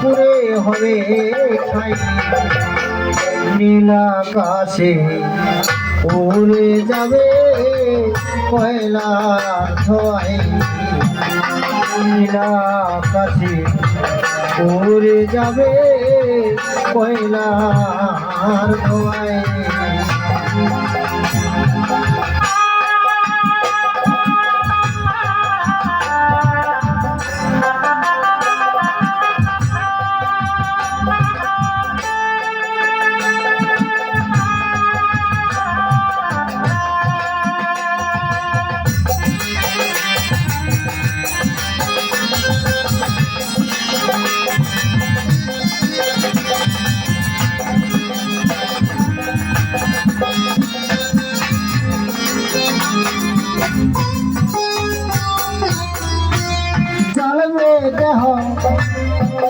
পুরে হবে নীলাকাশে উড়ে যাবে কয়লা ধোয়াই। নীলাকাশে উড়ে যাবে কয়লা ধোয়াই।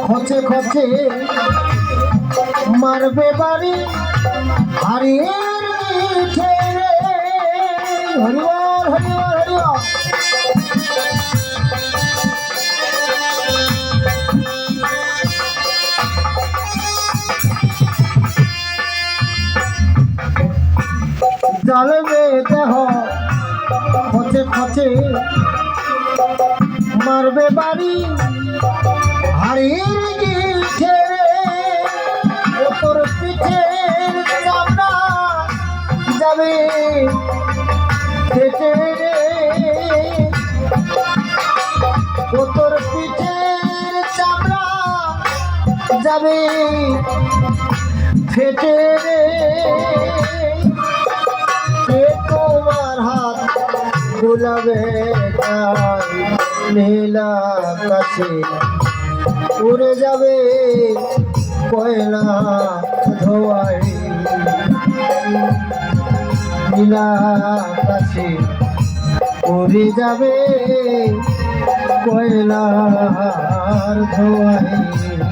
খচে খচে মারবে বাড়ি, হারিয়ে মিঠে রে। হরিবল হরিবল হরিবল চলবে দেহ, খচে খচে মারবে বাড়ি গিঠে ও তোর পিঠের চামড়া যাবে কেটে ও তোর পিঠের চামড়া যাবে ফেটে রে তোমার হাত গুলাবে নীলা কাছে উড়ে যাবে কয়লা ধোয়াই নীলা কাছে উড়ে যাবে কয়লার ধোয়াই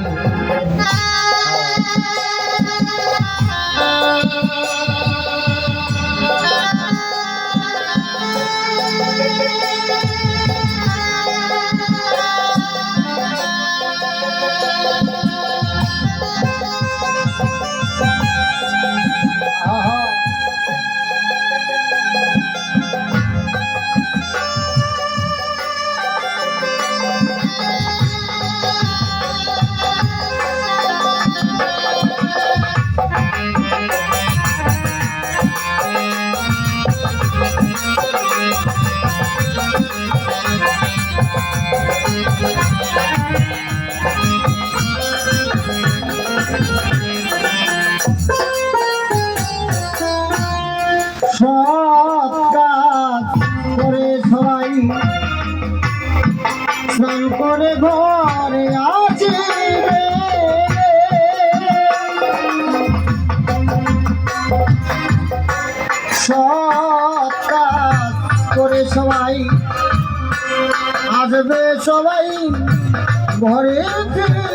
আসবে সবাই ঘরে ফিরে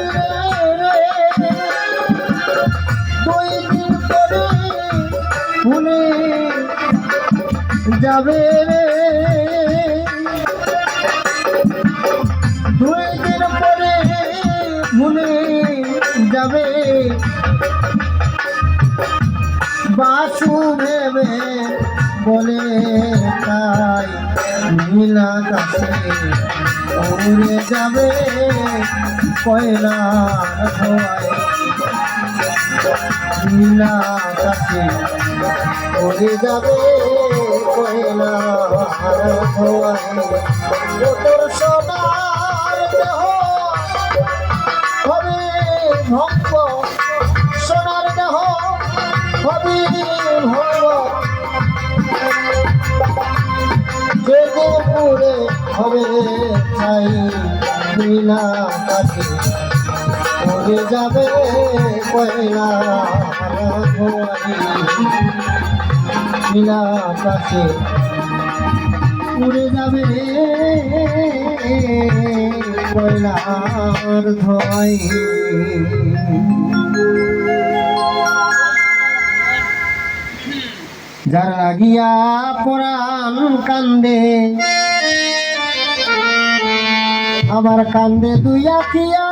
পরে যাবে রে। দুই দিন পরে ভুলে যাবে। উড়ে যাবে কয়লা ধোয়ায় নীলা কাছে উড়ে যাবে কয়লা ধোয়ায় তোর সোনার দেহ। হবে ভঙ্গ পুরে হবে চাই নীলা কাছে উড়ে যাবে কয়লা নীলা কাছে উড়ে যাবে কয়লার ধোয়াই যার লাগিয়া পরাণ কান্দে। আবার কান্দে দুই আখিয়া